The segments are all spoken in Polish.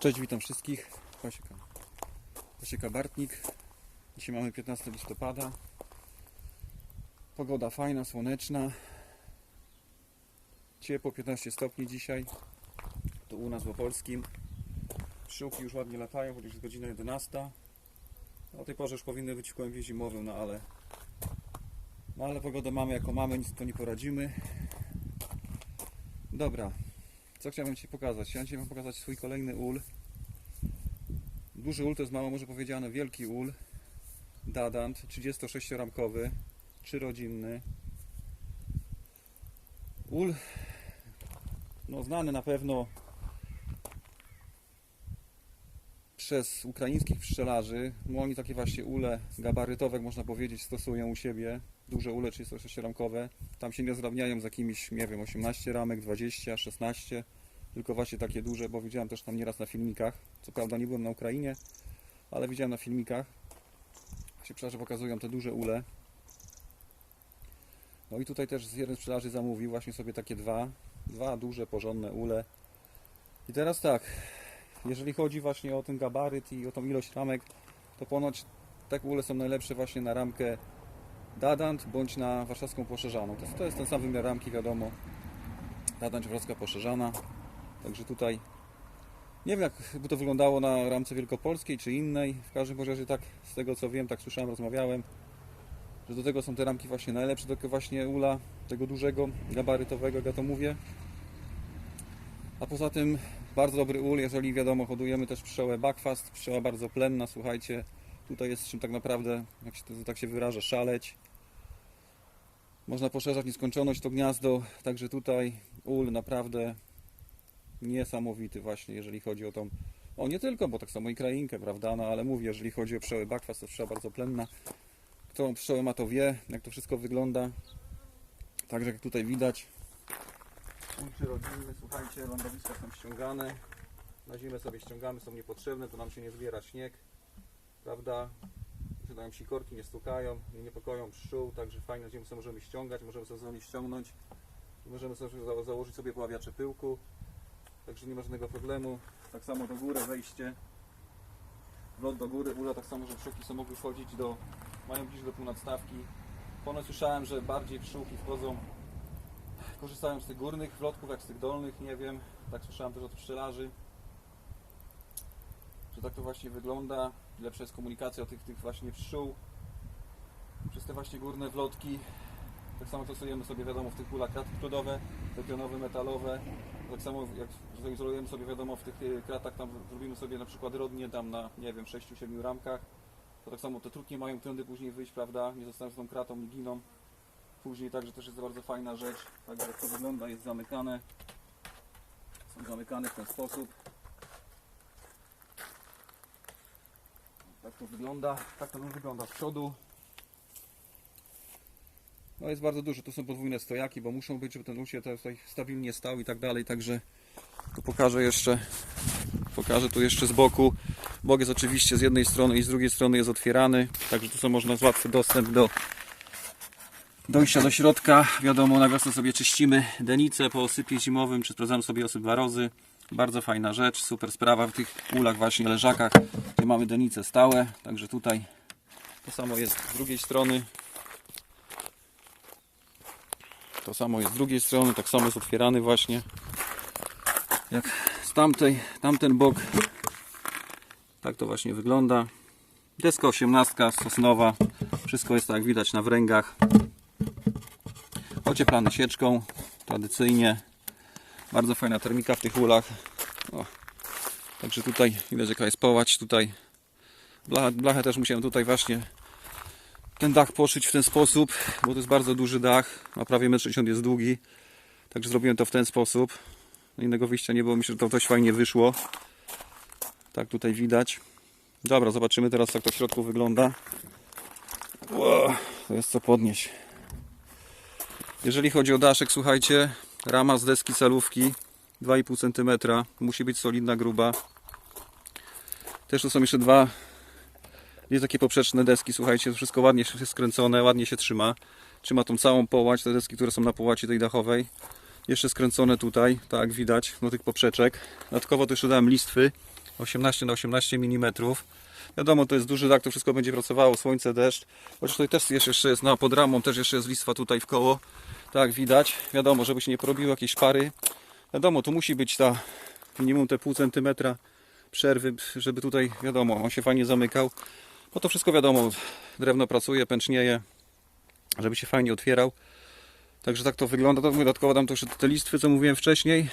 Cześć, witam wszystkich. Pasieka. Pasieka Bartnik. Dzisiaj mamy 15 listopada. Pogoda fajna, słoneczna. Ciepło, 15 stopni dzisiaj. To u nas w Opolskim. Pszczółki już ładnie latają, chociaż jest godzina 11. O tej porze już powinny być w kłębie zimowym, no ale... No ale pogodę mamy jaką mamy, nic to nie poradzimy. Dobra, co chciałem Ci pokazać? Chciałem Ci pokazać swój kolejny ul. Duży ul to jest mało może powiedziane, wielki ul. Dadant, 36-ramkowy, trzyrodzinny. Ul, no znany na pewno przez ukraińskich pszczelarzy. No oni takie właśnie ule gabarytowe, można powiedzieć, stosują u siebie. Duże ule 36-ramkowe. Tam się nie zrabniają z jakimiś, nie wiem, 18 ramek, 20, 16. Tylko właśnie takie duże, bo widziałem też tam nieraz na filmikach. Co prawda nie byłem na Ukrainie, ale widziałem na filmikach. Się pszczelarze pokazują te duże ule. No i tutaj też jeden z pszczelarzy zamówił właśnie sobie takie dwa, dwa duże, porządne ule. I teraz tak, jeżeli chodzi właśnie o ten gabaryt i o tą ilość ramek, to ponoć te ule są najlepsze właśnie na ramkę Dadant bądź na warszawską poszerzaną. To jest, to jest ten sam wymiar ramki, wiadomo. Dadant warszawska poszerzana. Także tutaj nie wiem jak by to wyglądało na ramce wielkopolskiej czy innej. W każdym razie tak z tego co wiem, tak słyszałem, rozmawiałem, że do tego są te ramki właśnie najlepsze, do właśnie ula, tego dużego, gabarytowego, jak ja to mówię. A poza tym bardzo dobry ul, jeżeli wiadomo, hodujemy też pszczołę Buckfast, pszczoła bardzo plenna, słuchajcie. Tutaj jest czym tak naprawdę, jak się to tak się wyraża, szaleć. Można poszerzać nieskończoność to gniazdo, także tutaj ul naprawdę niesamowity właśnie, jeżeli chodzi o tą, o nie tylko, bo tak samo i krainkę, prawda, no ale mówię, jeżeli chodzi o pszczoły Buckfast, to pszczoła bardzo plenna. Kto pszczołę ma, to wie, jak to wszystko wygląda. Także jak tutaj widać, ul przyrodzinny, słuchajcie, lądowiska są ściągane. Na zimę sobie ściągamy, są niepotrzebne, to nam się nie zbiera śnieg, prawda? Przydają sikorki, nie stukają, nie niepokoją pszczół, także ziemi sobie możemy ściągać, możemy sobie z nich ściągnąć. Możemy sobie za- założyć sobie poławiacze pyłku, także nie ma żadnego problemu. Tak samo do góry wejście, wlot do góry, ula tak samo, że pszczółki są mogły wchodzić do, mają bliżej do półnadstawki. Ponoć słyszałem, że bardziej pszczółki wchodzą korzystają z tych górnych wlotków jak z tych dolnych, nie wiem. Tak słyszałem też od pszczelarzy. Że tak to właśnie wygląda. Lepsza jest komunikacja tych, tych właśnie pszczół. Przez te właśnie górne wlotki. Tak samo stosujemy sobie wiadomo w tych kulach kraty klodowe, te pionowe, metalowe. Tak samo jak zaizolujemy sobie wiadomo w tych y, kratach, tam zrobimy sobie na przykład rodnie tam na nie wiem 6-7 ramkach. To tak samo te trutnie mają tędy później wyjść, prawda? Nie zostaną z tą kratą, nie giną później, także też jest bardzo fajna rzecz. Także jak to wygląda, jest zamykane. Są zamykane w ten sposób. Tak to wygląda. Tak to wygląda z przodu. No jest bardzo dużo. Tu są podwójne stojaki, bo muszą być, żeby ten usie tutaj stabilnie stał i tak dalej. Także tu pokażę jeszcze. Pokażę tu jeszcze z boku. Bok jest oczywiście z jednej strony i z drugiej strony jest otwierany. Także tu są można łatwy dostęp do dojścia do środka. Wiadomo, na wiosnę sobie czyścimy denicę po osypie zimowym, czy sprawdzamy sobie osyp warozy. Bardzo fajna rzecz, super sprawa w tych ulach właśnie leżakach, gdzie mamy denice stałe. Także tutaj to samo jest z drugiej strony. To samo jest z drugiej strony, tak samo jest otwierany właśnie. Jak z tamtej, tamten bok. Tak to właśnie wygląda. Deska 18 sosnowa. Wszystko jest tak widać na wręgach ocieplany sieczką, tradycyjnie. Bardzo fajna termika w tych ulach. O. Także tutaj widać jaka jest połać. Tutaj blachę, blachę też musiałem tutaj właśnie ten dach poszyć w ten sposób, bo to jest bardzo duży dach, a prawie 1,60 m jest długi. Także zrobiłem to w ten sposób. Innego wyjścia nie było, myślę, że to dość fajnie wyszło. Tak tutaj widać. Dobra, zobaczymy teraz jak to w środku wygląda. Ło, to jest co podnieść. Jeżeli chodzi o daszek, słuchajcie, rama z deski salówki 2,5 cm, musi być solidna, gruba. Też tu są jeszcze dwa, dwie takie poprzeczne deski, słuchajcie, wszystko ładnie się skręcone, ładnie się trzyma. Trzyma tą całą połać, te deski, które są na połaci tej dachowej. Jeszcze skręcone tutaj, tak widać, do tych poprzeczek. Dodatkowo to jeszcze dałem listwy 18 na 18 mm. Wiadomo, to jest duży dach, to wszystko będzie pracowało, słońce, deszcz. Chociaż tutaj też jeszcze jest, no, pod ramą też jeszcze jest listwa tutaj w koło. Tak, widać. Wiadomo, żeby się nie porobiły jakieś szpary. Wiadomo, tu musi być ta minimum te pół centymetra przerwy, żeby tutaj, wiadomo, on się fajnie zamykał. Bo to wszystko wiadomo, drewno pracuje, pęcznieje, żeby się fajnie otwierał. Także tak to wygląda. To dodatkowo dam jeszcze te listwy, co mówiłem wcześniej,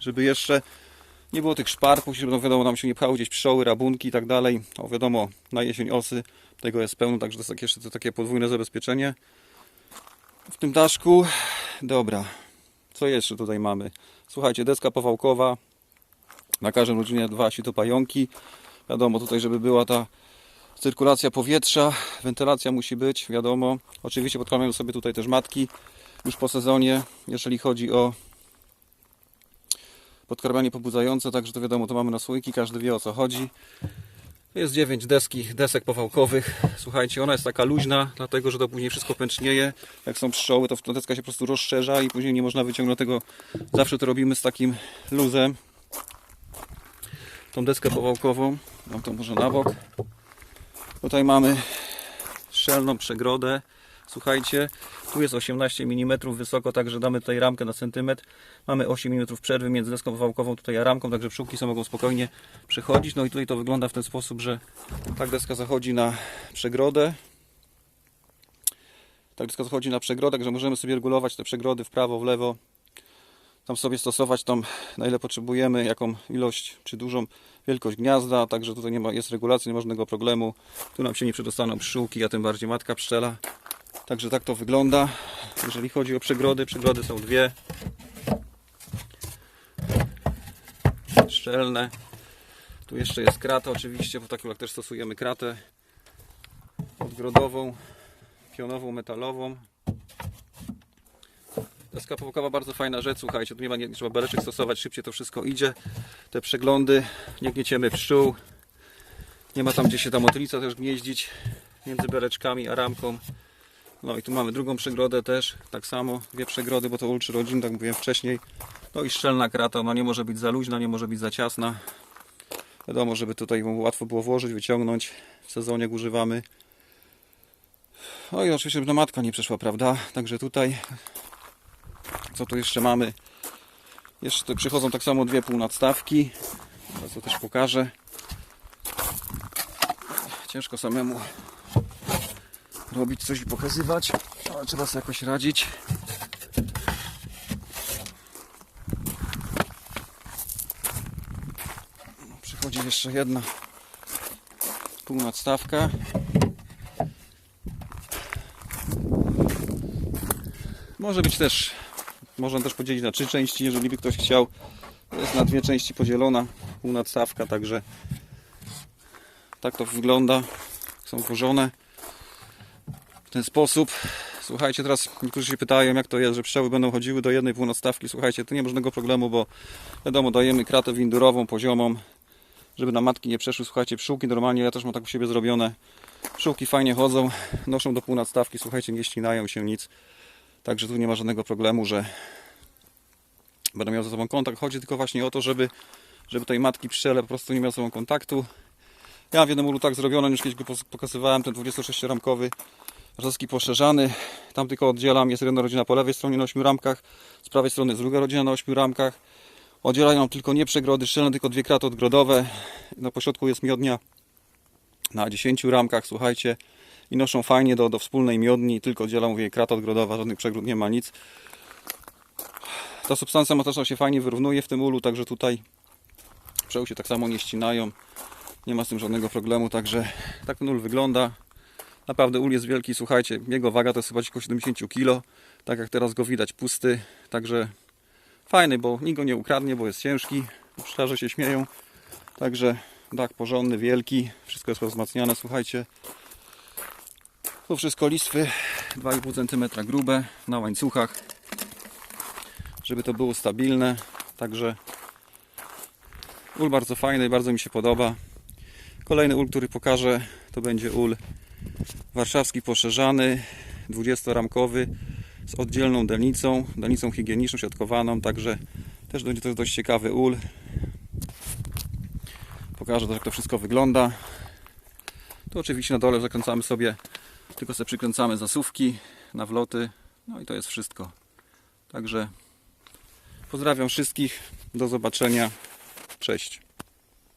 żeby jeszcze nie było tych szpar, później żeby no wiadomo, nam się nie pchały gdzieś pszczoły, rabunki i tak dalej. O wiadomo, na jesień osy tego jest pełno, także to jest jeszcze takie podwójne zabezpieczenie. W tym daszku, dobra, co jeszcze tutaj mamy? Słuchajcie, deska powałkowa, na każdym rodzinie dwa sito pająki. Wiadomo, tutaj, żeby była ta cyrkulacja powietrza, wentylacja musi być, wiadomo. Oczywiście podkładają sobie tutaj też matki już po sezonie, jeżeli chodzi o podkarmianie pobudzające, także to wiadomo, to mamy na słoiki, każdy wie o co chodzi. Jest 9 deski, desek powałkowych. Słuchajcie, ona jest taka luźna, dlatego że to później wszystko pęcznieje. Jak są pszczoły, to deska się po prostu rozszerza i później nie można wyciągnąć tego. Zawsze to robimy z takim luzem. Tą deskę powałkową. Dam to może na bok. Tutaj mamy szczelną przegrodę. Słuchajcie, tu jest 18 mm wysoko, także damy tutaj ramkę na centymetr. Mamy 8 mm przerwy między deską powałkową tutaj a ramką, także pszczółki sobie mogą spokojnie przechodzić. No i tutaj to wygląda w ten sposób, że tak deska zachodzi na przegrodę. Tak deska zachodzi na przegrodę, także możemy sobie regulować te przegrody w prawo, w lewo. Tam sobie stosować tam na ile potrzebujemy, jaką ilość czy dużą wielkość gniazda, także tutaj nie ma, jest regulacja, nie ma żadnego problemu. Tu nam się nie przedostaną pszczółki, a tym bardziej matka pszczela. Także tak to wygląda. Jeżeli chodzi o przegrody, przegrody są dwie. Szczelne. Tu jeszcze jest krata oczywiście, bo taką jak też stosujemy kratę odgrodową, pionową, metalową. Deska powłokowa bardzo fajna rzecz, słuchajcie, tu nie ma nie trzeba beleczek stosować, szybciej to wszystko idzie. Te przeglądy, nie gnieciemy pszczół. Nie ma tam gdzie się ta motylica też gnieździć między beleczkami a ramką. No i tu mamy drugą przegrodę też, tak samo, dwie przegrody, bo to ultrzy rodzin, tak mówiłem wcześniej. No i szczelna krata, ona nie może być za luźna, nie może być za ciasna. Wiadomo, żeby tutaj łatwo było włożyć, wyciągnąć. W sezonie używamy. No i oczywiście, żeby matka nie przeszła, prawda? Także tutaj, co tu jeszcze mamy? Jeszcze przychodzą tak samo dwie półnadstawki. To też pokażę. Ciężko samemu robić coś i pokazywać, ale trzeba sobie jakoś radzić. Przychodzi jeszcze jedna półnadstawka. Może być też, można też podzielić na trzy części, jeżeli by ktoś chciał. Jest na dwie części podzielona półnadstawka, także tak to wygląda. Są w ten sposób. Słuchajcie, teraz niektórzy się pytają, jak to jest, że pszczoły będą chodziły do jednej północstawki. Słuchajcie, tu nie ma żadnego problemu, bo wiadomo, dajemy kratę windurową, poziomą, żeby na matki nie przeszły. Słuchajcie, pszczółki normalnie, ja też mam tak u siebie zrobione. Pszczółki fajnie chodzą, noszą do północstawki, słuchajcie, nie ścinają się nic. Także tu nie ma żadnego problemu, że będą miały ze sobą kontakt. Chodzi tylko właśnie o to, żeby, żeby tej matki pszczele po prostu nie miały ze sobą kontaktu. Ja w jednym ulu tak zrobione, już kiedyś go pokazywałem, ten 26-ramkowy, roski poszerzany. Tam tylko oddzielam, jest jedna rodzina po lewej stronie na 8 ramkach, z prawej strony jest druga rodzina na 8 ramkach. Oddzielają tylko nie przegrody szczelne, tylko dwie kraty odgrodowe. Na pośrodku jest miodnia na 10 ramkach, słuchajcie. I noszą fajnie do, do wspólnej miodni, tylko oddzielam, mówię, krata odgrodowa, żadnych przegród nie ma, nic. Ta substancja mateczna się fajnie wyrównuje w tym ulu, także tutaj pszczoły się tak samo nie ścinają. Nie ma z tym żadnego problemu, także tak ten ul wygląda. Naprawdę ul jest wielki, słuchajcie, jego waga to jest chyba około 70 kg. Tak jak teraz go widać, pusty, także fajny, bo nikt go nie ukradnie, bo jest ciężki. Pszczelarze się śmieją. Także dach porządny, wielki, wszystko jest wzmacniane, słuchajcie. Tu wszystko listwy 2,5 cm grube na łańcuchach, żeby to było stabilne. Także ul bardzo fajny, bardzo mi się podoba. Kolejny ul, który pokażę, to będzie ul warszawski poszerzany, 20-ramkowy z oddzielną delnicą, delnicą higieniczną, siatkowaną, także też będzie to dość ciekawy ul. pokażę jak to wszystko wygląda. Tu oczywiście na dole zakręcamy sobie, tylko sobie przykręcamy zasuwki na wloty. No i to jest wszystko. Także pozdrawiam wszystkich. Do zobaczenia. Cześć.